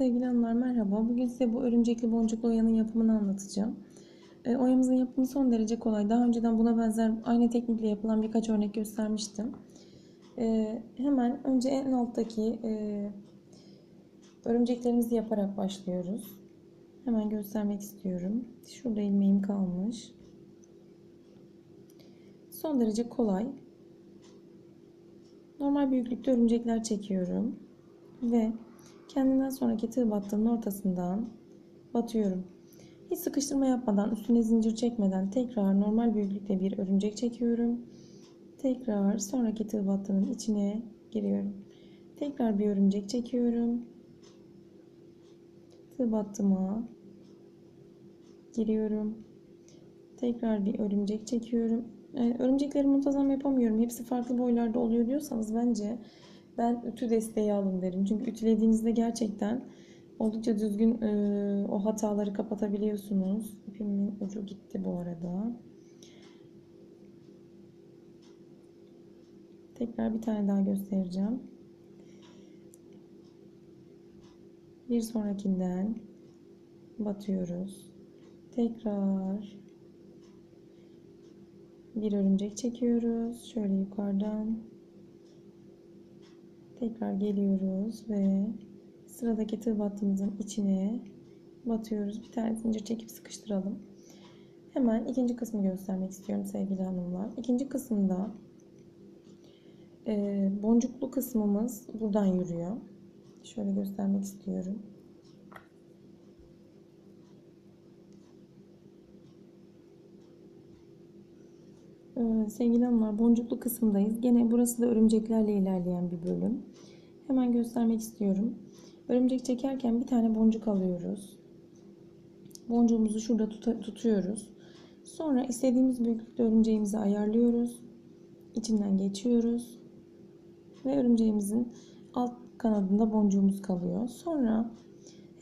Sevgili hanımlar merhaba. Bugün size bu örümcekli boncuklu oyanın yapımını anlatacağım. E, oyamızın yapımı son derece kolay. Daha önceden buna benzer aynı teknikle yapılan birkaç örnek göstermiştim. E, hemen önce en alttaki e, örümceklerimizi yaparak başlıyoruz. Hemen göstermek istiyorum. Şurada ilmeğim kalmış. Son derece kolay. Normal büyüklükte örümcekler çekiyorum. Ve Kendinden sonraki tığ battığının ortasından batıyorum. Hiç sıkıştırma yapmadan, üstüne zincir çekmeden tekrar normal büyüklükte bir örümcek çekiyorum. Tekrar sonraki tığ battığının içine giriyorum. Tekrar bir örümcek çekiyorum. Tığ battıma giriyorum. Tekrar bir örümcek çekiyorum. Yani örümcekleri muntazam yapamıyorum. Hepsi farklı boylarda oluyor diyorsanız bence ben ütü desteği alın derim. Çünkü ütülediğinizde gerçekten oldukça düzgün e, o hataları kapatabiliyorsunuz. İpimin ucu gitti bu arada. Tekrar bir tane daha göstereceğim. Bir sonrakinden batıyoruz. Tekrar bir örümcek çekiyoruz. Şöyle yukarıdan Tekrar geliyoruz ve sıradaki tığ battığımızın içine batıyoruz. Bir tane zincir çekip sıkıştıralım. Hemen ikinci kısmı göstermek istiyorum sevgili hanımlar. İkinci kısımda e, boncuklu kısmımız buradan yürüyor. Şöyle göstermek istiyorum. Sevgili hanımlar boncuklu kısımdayız. Gene burası da örümceklerle ilerleyen bir bölüm. Hemen göstermek istiyorum. Örümcek çekerken bir tane boncuk alıyoruz. Boncuğumuzu şurada tut tutuyoruz. Sonra istediğimiz büyüklükte örümceğimizi ayarlıyoruz. İçinden geçiyoruz. Ve örümceğimizin alt kanadında boncuğumuz kalıyor. Sonra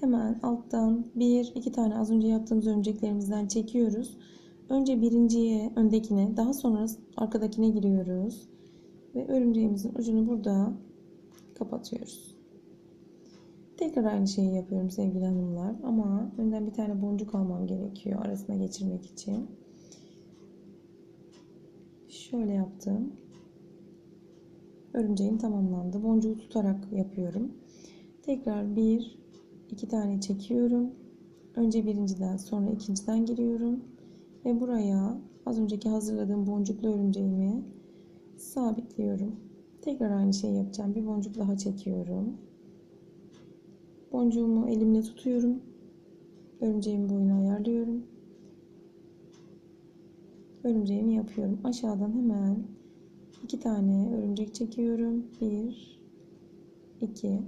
hemen alttan bir iki tane az önce yaptığımız örümceklerimizden çekiyoruz. Önce birinciye, öndekine, daha sonra arkadakine giriyoruz. Ve örümceğimizin ucunu burada kapatıyoruz. Tekrar aynı şeyi yapıyorum sevgili hanımlar. Ama önden bir tane boncuk almam gerekiyor arasına geçirmek için. Şöyle yaptım. Örümceğim tamamlandı. Boncuğu tutarak yapıyorum. Tekrar bir, iki tane çekiyorum. Önce birinciden sonra ikinciden giriyorum. Ve buraya az önceki hazırladığım boncuklu örümceğimi sabitliyorum. Tekrar aynı şeyi yapacağım. Bir boncuk daha çekiyorum. Boncuğumu elimle tutuyorum. Örümceğin boyunu ayarlıyorum. Örümceğimi yapıyorum. Aşağıdan hemen iki tane örümcek çekiyorum. Bir, iki.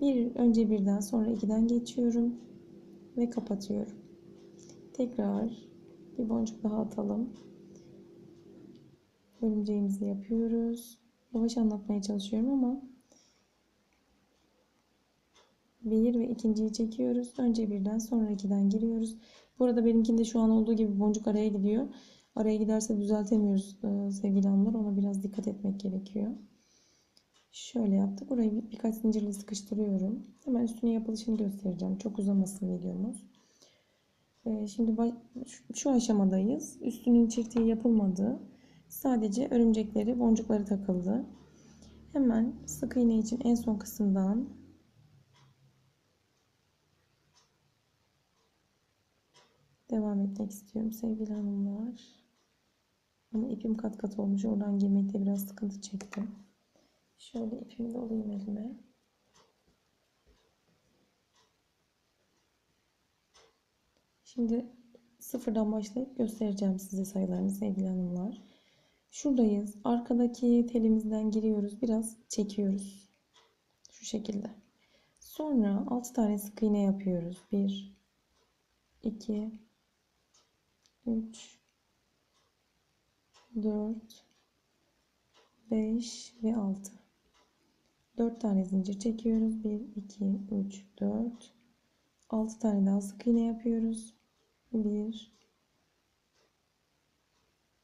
Bir önce birden sonra ikiden geçiyorum ve kapatıyorum. Tekrar bir boncuk daha atalım. Örümceğimizi yapıyoruz. Yavaş anlatmaya çalışıyorum ama bir ve ikinciyi çekiyoruz. Önce birden sonra ikiden giriyoruz. Burada benimkinde şu an olduğu gibi boncuk araya gidiyor. Araya giderse düzeltemiyoruz e, sevgili hanımlar. Ona biraz dikkat etmek gerekiyor. Şöyle yaptık. Burayı birkaç zincirle sıkıştırıyorum. Hemen üstüne yapılışını göstereceğim. Çok uzamasın videomuz. Ee, şimdi şu aşamadayız. Üstünün çektiği yapılmadı. Sadece örümcekleri, boncukları takıldı. Hemen sık iğne için en son kısımdan devam etmek istiyorum sevgili hanımlar. Ama ipim kat kat olmuş. Oradan girmekte biraz sıkıntı çektim. Şöyle ipimi de alayım elime. Şimdi sıfırdan başlayıp göstereceğim size sayılarını sevgili hanımlar. Şuradayız. Arkadaki telimizden giriyoruz. Biraz çekiyoruz. Şu şekilde. Sonra 6 tane sık iğne yapıyoruz. 1 2 3 4 5 ve 6 4 tane zincir çekiyoruz. 1 2 3 4 6 tane daha sık iğne yapıyoruz. 1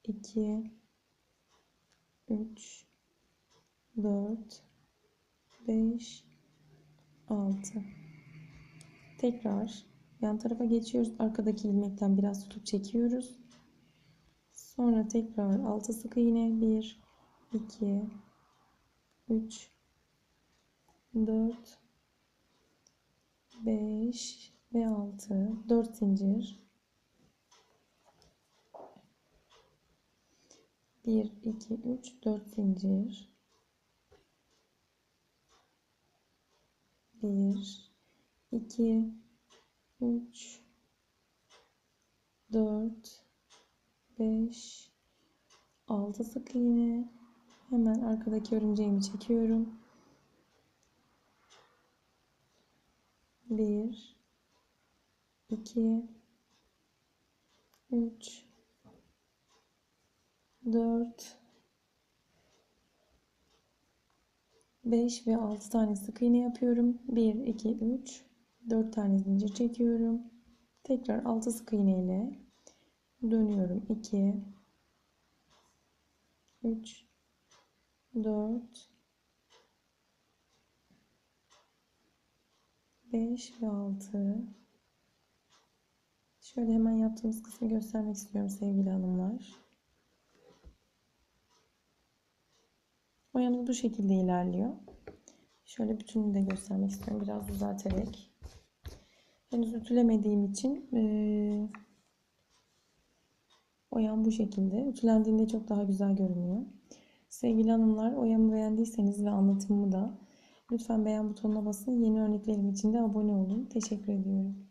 2 3 4 5 6 Tekrar yan tarafa geçiyoruz. Arkadaki ilmekten biraz tutup çekiyoruz. Sonra tekrar 6 sık iğne 1 2 3 4 5 ve 6 4 zincir 1 2 3 4 zincir. 1 2 3 4 5 6 sık iğne. Hemen arkadaki örümceğimi çekiyorum. 1 2 3 4 5 ve 6 tane sık iğne yapıyorum. 1 2 3 4 tane zincir çekiyorum. Tekrar 6 sık iğne ile dönüyorum. 2 3 4 5 ve 6 Şöyle hemen yaptığımız kısmı göstermek istiyorum sevgili hanımlar. Oyamız bu şekilde ilerliyor. Şöyle bütününü de göstermek istiyorum. Biraz düzelterek. Henüz ütülemediğim için ee, oyam bu şekilde. Ütülendiğinde çok daha güzel görünüyor. Sevgili hanımlar oyamı beğendiyseniz ve anlatımımı da lütfen beğen butonuna basın. Yeni örneklerim için de abone olun. Teşekkür ediyorum.